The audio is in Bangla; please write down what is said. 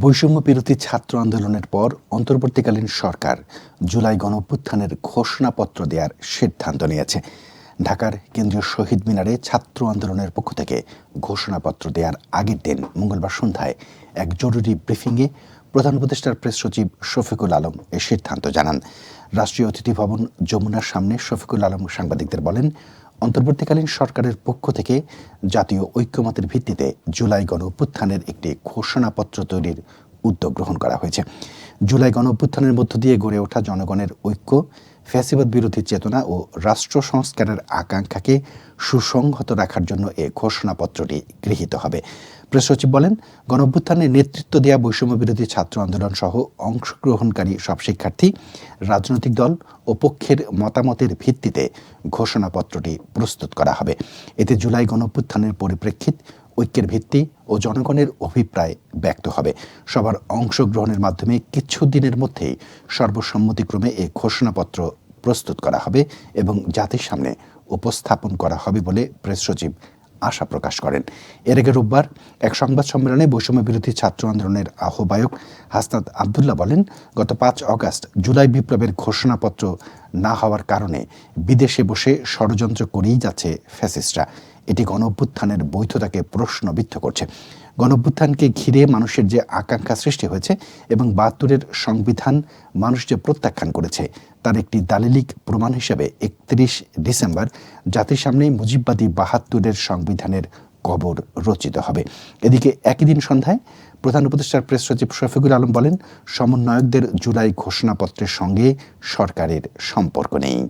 বৈষম্য বিরোধী ছাত্র আন্দোলনের পর অন্তর্বর্তীকালীন সরকার জুলাই গণঅভ্যুত্থানের ঘোষণাপত্র দেওয়ার সিদ্ধান্ত নিয়েছে। ঢাকার কেন্দ্রীয় শহীদ মিনারে ছাত্র আন্দোলনের পক্ষ থেকে ঘোষণাপত্র দেওয়ার আগের দিন মঙ্গলবার সন্ধ্যায় এক জরুরি ব্রিফিংয়ে প্রধান উপদেষ্টার প্রেস সচিব শফিকুল আলম এ সিদ্ধান্ত জানান। রাষ্ট্রীয় অতিথি ভবন যমুনার সামনে শফিকুল আলম সাংবাদিকদের বলেন অন্তর্বর্তীকালীন সরকারের পক্ষ থেকে জাতীয় ঐক্যমতের ভিত্তিতে জুলাই গণ অভ্যুত্থানের একটি ঘোষণাপত্র তৈরির উদ্যোগ গ্রহণ করা হয়েছে। জুলাই গণ অভ্যুত্থানের মধ্য দিয়ে গড়ে ওঠা জনগণের ঐক্য ফ্যাসিবাদ বিরোধী চেতনা ও রাষ্ট্র সংস্কারের আকাঙ্ক্ষাকে সুসংহত রাখার জন্য এ ঘোষণাপত্রটি গৃহীত হবে। প্রেস সচিব বলেন, গণঅভ্যুত্থানে নেতৃত্ব দেওয়া বৈষম্য বিরোধী ছাত্র আন্দোলন সহ অংশগ্রহণকারী সব শিক্ষার্থী, রাজনৈতিক দল ও পক্ষের মতামতের ভিত্তিতে ঘোষণাপত্রটি প্রস্তুত করা হবে। এতে জুলাই গণঅভ্যুত্থানের পরিপ্রেক্ষিত ঐক্যের ভিত্তি ও জনগণের অভিপ্রায় ব্যক্ত হবে। সবার অংশগ্রহণের মাধ্যমে কিছুদিনের মধ্যেই সর্বসম্মতিক্রমে এ ঘোষণাপত্র প্রস্তুত করা হবে এবং জাতির সামনে উপস্থাপন করা হবে বলে প্রেস সচিব আশা প্রকাশ করেন। এর আগে রোববার এক সংবাদ সম্মেলনে বৈষম্য বিরোধী ছাত্র আন্দোলনের আহ্বায়ক হাসনাত আবদুল্লাহ বলেন, গত পাঁচ অগাস্ট জুলাই বিপ্লবের ঘোষণাপত্র না হওয়ার কারণে বিদেশে বসে ষড়যন্ত্র করেই যাচ্ছে ফ্যাসিস্টরা। এটি গণঅভ্যুত্থানের বৈধতাকে প্রশ্নবিদ্ধ করছে। গণঅভ্যুত্থানকে ঘিরে মানুষের যে আকাঙ্ক্ষা সৃষ্টি হয়েছে এবং বাহাত্তরের সংবিধান মানুষ যে প্রত্যাখ্যান করেছে, তার একটি দালিলিক প্রমাণ হিসেবে একত্রিশ ডিসেম্বর জাতির সামনে মুজিববাদী বাহাত্তরের সংবিধানের কবর রচিত হবে। এদিকে একই দিন সন্ধ্যায় প্রধান উপদেষ্টার প্রেস সচিব শফিকুল আলম বলেন, সমন্বয়কদের জুলাই ঘোষণাপত্রের সঙ্গে সরকারের সম্পর্ক নেই।